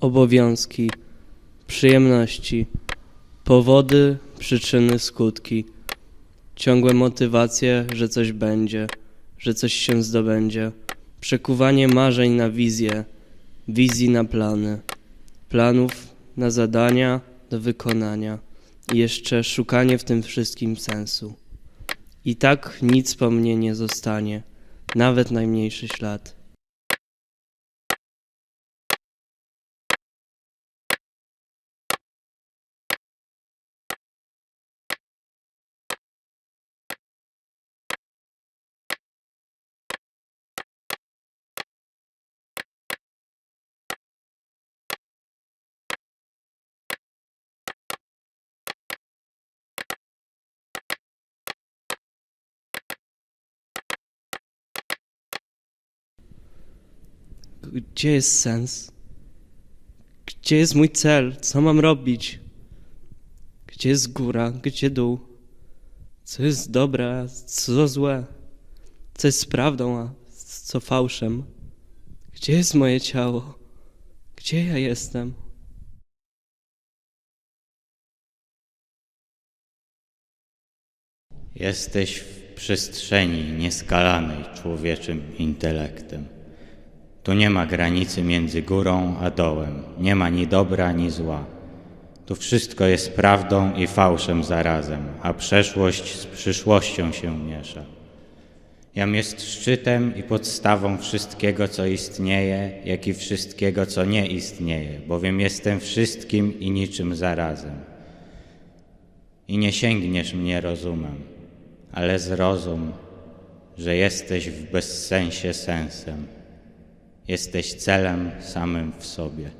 obowiązki, przyjemności, powody, przyczyny, skutki, ciągłe motywacje, że coś będzie, że coś się zdobędzie, przekuwanie marzeń na wizje, wizji na plany, planów na zadania do wykonania i jeszcze szukanie w tym wszystkim sensu. I tak nic po mnie nie zostanie, nawet najmniejszy ślad. Gdzie jest sens? Gdzie jest mój cel? Co mam robić? Gdzie jest góra? Gdzie dół? Co jest dobre, co złe? Co jest prawdą, a co fałszem? Gdzie jest moje ciało? Gdzie ja jestem? Jesteś w przestrzeni nieskalanej człowieczym intelektem. Tu nie ma granicy między górą a dołem, nie ma ni dobra, ani zła. Tu wszystko jest prawdą i fałszem zarazem, a przeszłość z przyszłością się miesza. Jam jest szczytem i podstawą wszystkiego, co istnieje, jak i wszystkiego, co nie istnieje, bowiem jestem wszystkim i niczym zarazem. I nie sięgniesz mnie rozumem, ale zrozum, że jesteś w bezsensie sensem. Jesteś celem samym w sobie.